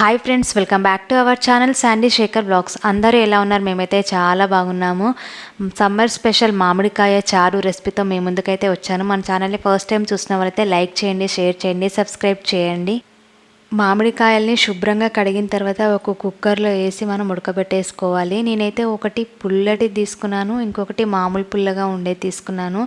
Hi friends welcome back to our channel Sandy Shekhar blogs అందరూ ఎలా ఉన్నారు? మేమైతే చాలా బాగున్నాము. సమ్మర్ స్పెషల్ మామిడికాయ చారు రెసిపీతో మీ ముందుకైతే వచ్చాను. మన ఛానల్ని ఫస్ట్ టైం చూసిన వాళ్ళైతే లైక్ చేయండి షేర్ చేయండి సబ్స్క్రైబ్ చేయండి. మామిడికాయల్ని శుభ్రంగా కడిగిన తర్వాత ఒక కుక్కర్లో వేసి మనం ఉడకబెట్టేసుకోవాలి. నేనైతే ఒకటి పుల్లటి తీసుకున్నాను ఇంకొకటి మామూలు పుల్లగా ఉండేది తీసుకున్నాను.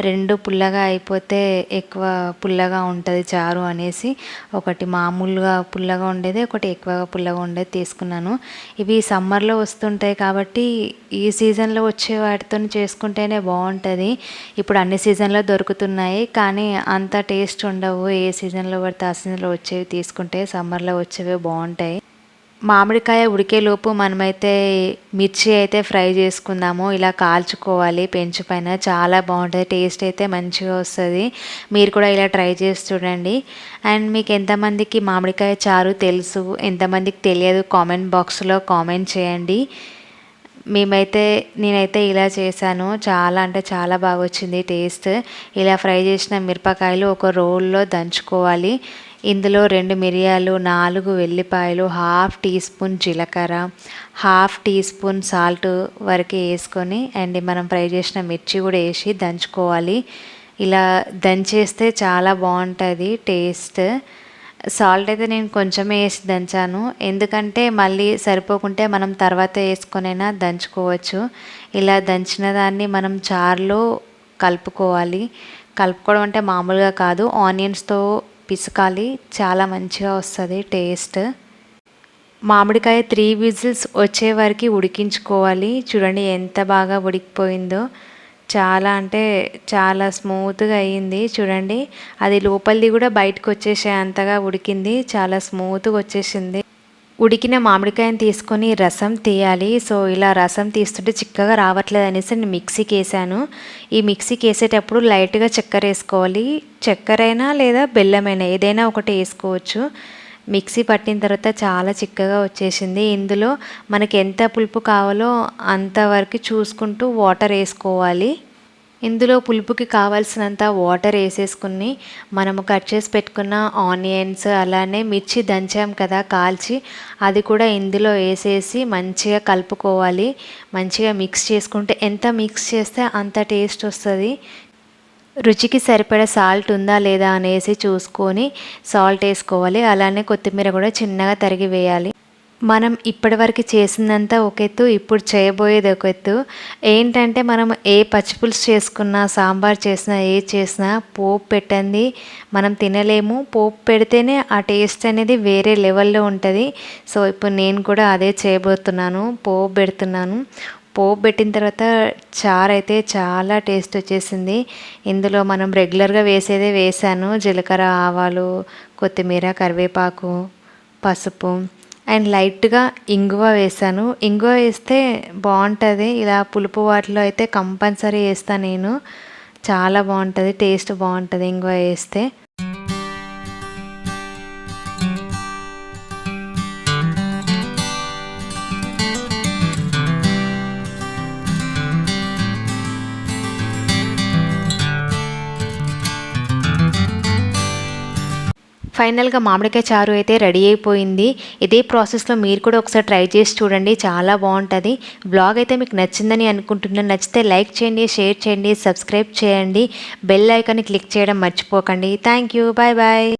రెండు పుల్లగా అయిపోతే ఎక్కువ పుల్లగా ఉంటుంది చారు అనేసి ఒకటి మామూలుగా పుల్లగా ఉండేది ఒకటి ఎక్కువగా పుల్లగా ఉండేది తీసుకున్నాను. ఇవి సమ్మర్లో వస్తుంటాయి కాబట్టి ఈ సీజన్లో వచ్చే వాటితో చేసుకుంటేనే బాగుంటుంది. ఇప్పుడు అన్ని సీజన్లో దొరుకుతున్నాయి కానీ అంత టేస్ట్ ఉండవు. ఏ సీజన్లో పడితే ఆ సీజన్లో వచ్చేవి తీసుకుంటే సమ్మర్లో వచ్చేవి బాగుంటాయి. మామిడికాయ ఉడికేలోపు మనమైతే మిర్చి అయితే ఫ్రై చేసుకుందాము. ఇలా కాల్చుకోవాలి పెంచు పైన చాలా బాగుంటుంది టేస్ట్ అయితే మంచిగా వస్తుంది. మీరు కూడా ఇలా ట్రై చేసి చూడండి. అండ్ మీకు ఎంతమందికి మామిడికాయ చారు తెలుసు ఎంతమందికి తెలియదు కామెంట్ బాక్స్లో కామెంట్ చేయండి. మేమైతే నేనైతే ఇలా చేశాను. చాలా అంటే చాలా బాగా వచ్చింది టేస్ట్. ఇలా ఫ్రై చేసిన మిరపకాయలు ఒక రోల్లో దంచుకోవాలి. ఇందులో రెండు మిరియాలు నాలుగు వెల్లిపాయలు హాఫ్ టీ స్పూన్ జీలకర్ర హాఫ్ టీ స్పూన్ సాల్ట్ వరకు వేసుకొని అండ్ మనం ఫ్రై చేసిన మిర్చి కూడా వేసి దంచుకోవాలి. ఇలా దంచేస్తే చాలా బాగుంటుంది టేస్ట్. సాల్ట్ అయితే నేను కొంచెమే వేసి దంచాను. ఎందుకంటే మళ్ళీ సరిపోకుంటే మనం తర్వాత వేసుకొనైనా దంచుకోవచ్చు. ఇలా దంచిన దాన్ని మనం చారులో కలుపుకోవాలి. కలుపుకోవడం అంటే మామూలుగా కాదు. ఆనియన్స్తో పిసకాలి చాలా మంచిగా వస్తుంది టేస్ట్. మామిడికాయ త్రీ విజిల్స్ వచ్చే వరకు ఉడికించుకోవాలి. చూడండి ఎంత బాగా ఉడికిపోయిందో. చాలా అంటే చాలా స్మూత్గా అయ్యింది చూడండి అది లోపలిది కూడా బయటకు వచ్చేసే అంతగా ఉడికింది. చాలా స్మూత్గా వచ్చేసింది. ఉడికిన మామిడికాయని తీసుకొని రసం తీయాలి. సో ఇలా రసం తీస్తుంటే చిక్కగా రావట్లేదు అనేసి నేను మిక్సీకి వేసాను ఈ మిక్సీకి వేసేటప్పుడు లైట్గా చక్కెర వేసుకోవాలి. చక్కెర అయినా లేదా బెల్లమైనా ఏదైనా ఒకటి వేసుకోవచ్చు. మిక్సీ పట్టిన తర్వాత చాలా చిక్కగా వచ్చేసింది. ఇందులో మనకి ఎంత పులుపు కావాలో అంతవరకు చూసుకుంటూ వాటర్ వేసుకోవాలి. ఇందులో పులుపుకి కావాల్సినంత వాటర్ వేసేసుకుని మనము కట్ చేసి పెట్టుకున్న ఆనియన్స్ అలానే మిర్చి దంచాం కదా కాల్చి అది కూడా ఇందులో వేసేసి మంచిగా కలుపుకోవాలి. మంచిగా మిక్స్ చేసుకుంటే ఎంత మిక్స్ చేస్తే అంత టేస్ట్ వస్తుంది. రుచికి సరిపడే సాల్ట్ ఉందా లేదా అనేసి చూసుకొని సాల్ట్ వేసుకోవాలి. అలానే కొత్తిమీర కూడా చిన్నగా తరిగి వేయాలి. మనం ఇప్పటివరకు చేసిందంతా ఒక ఎత్తు ఇప్పుడు చేయబోయేది ఒక ఎత్తు. ఏంటంటే మనం ఏ పచ్చిపులుసు చేసుకున్నా సాంబార్ చేసినా ఏ చేసినా పోపు పెట్టండి మనం తినలేము. పోపు పెడితేనే ఆ టేస్ట్ అనేది వేరే లెవెల్లో ఉంటుంది. సో ఇప్పుడు నేను కూడా అదే చేయబోతున్నాను. పోపు పెడుతున్నాను. పోపు పెట్టిన తర్వాత చారు అయితే చాలా టేస్ట్ వచ్చేసింది. ఇందులో మనం రెగ్యులర్గా వేసేదే వేసాను. జీలకర్ర ఆవాలు కొత్తిమీర కరివేపాకు పసుపు. అండ్ లైట్గా ఇంగువ వేసాను ఇంగువ వేస్తే బాగుంటుంది ఇలా పులుపు వాటిలో అయితే కంపల్సరీ వేస్తాను నేను. చాలా బాగుంటుంది టేస్ట్ బాగుంటుంది ఇంగువ వేస్తే. ఫైనల్గా మామిడికాయ చారు అయితే రెడీ అయిపోయింది. ఇదే ప్రాసెస్లో మీరు కూడా ఒకసారి ట్రై చేసి చూడండి. చాలా బాగుంటుంది. బ్లాగ్ అయితే మీకు నచ్చిందని అనుకుంటున్నాను. నచ్చితే లైక్ చేయండి షేర్ చేయండి సబ్స్క్రైబ్ చేయండి. బెల్ ఐకాన్ని క్లిక్ చేయడం మర్చిపోకండి. Thank you. Bye bye.